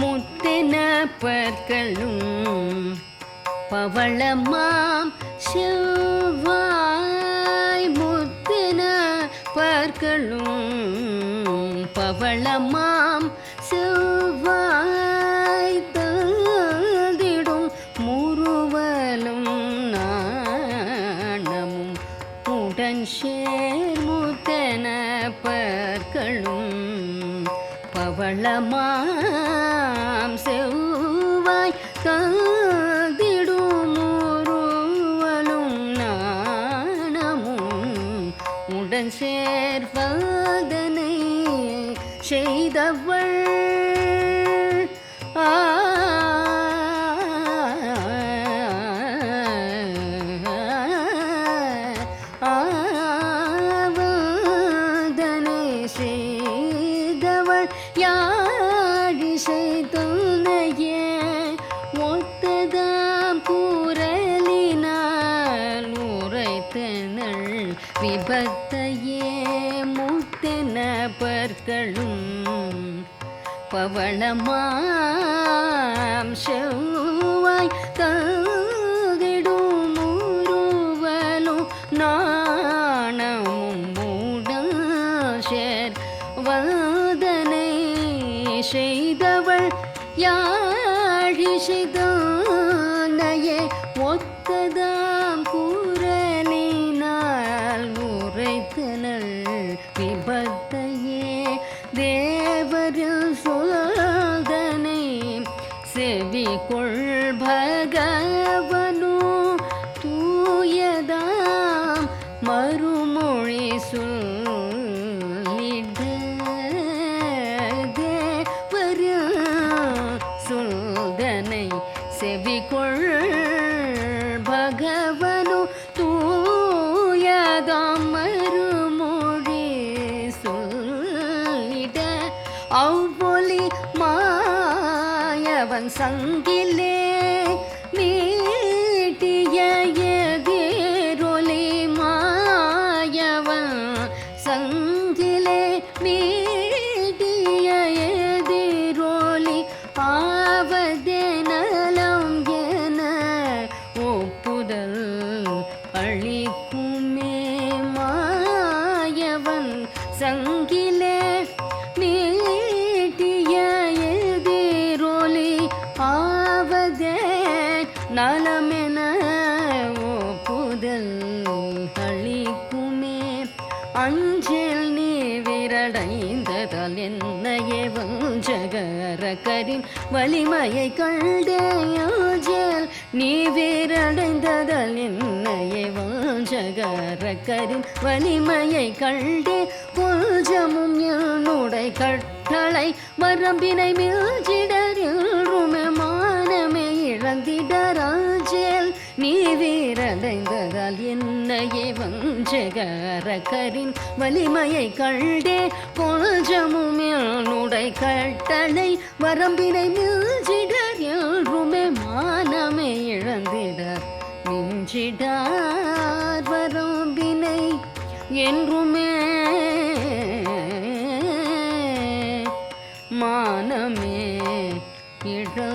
முத்தென பற்களும் பவளமாம். செவ்வாய் முத்தென பற்களும் பவளமாம். செவ்வாய் தந்திடும் முருவலும் நாணமும். உடன் சேர் முத்தென பற்களும் பவளமாம் செவ்வாய் தந்திடும் நாணமும் உடன் சேர்வதனை செய்தவள் யாழிசை துணையே ஒத்ததாம் கூறலினால் உரைத்தனள் விபத்தையே முத்தென பற்களும் பவளமாம் செவ்வாய் தகிடும் உருவலும் நாணமும் மூடேர் வதனை செய்தவள் யாழி ஒத்ததாம் கூறலினால் உரைத்தனள் விபத்தையே. தேவரில் சோதனை செவி கொள்ள பகவனு தூயதாம் மறுமொழி சொல்லிட அவ்வொலி மாயவன் சங்கிலே அழிக்கும். என்னையே வஞ்சகரக்கரின் வலிமையை கண்டேயாஜல் நீ வீரடைந்ததல் என்னையே வஞ்சகரக்கரின் வலிமையை கண்டே கொஞ்சமும் என்னுடை கட்டளை வரம்பினை மீழ்ச்சிடருமே மானமே இழந்திடரா. நீ வீரடைந்ததால் என்னையே வஞ்சகரக்கரின் வலிமையை கண்டே கொஞ்சமும் என்னுடை கட்டளை வரம்பினை மீழ்ச்சிடருமே மானமே இழந்திடர். மிஞ்சிடார் வரம்பினை என்றுமே மானமே இழ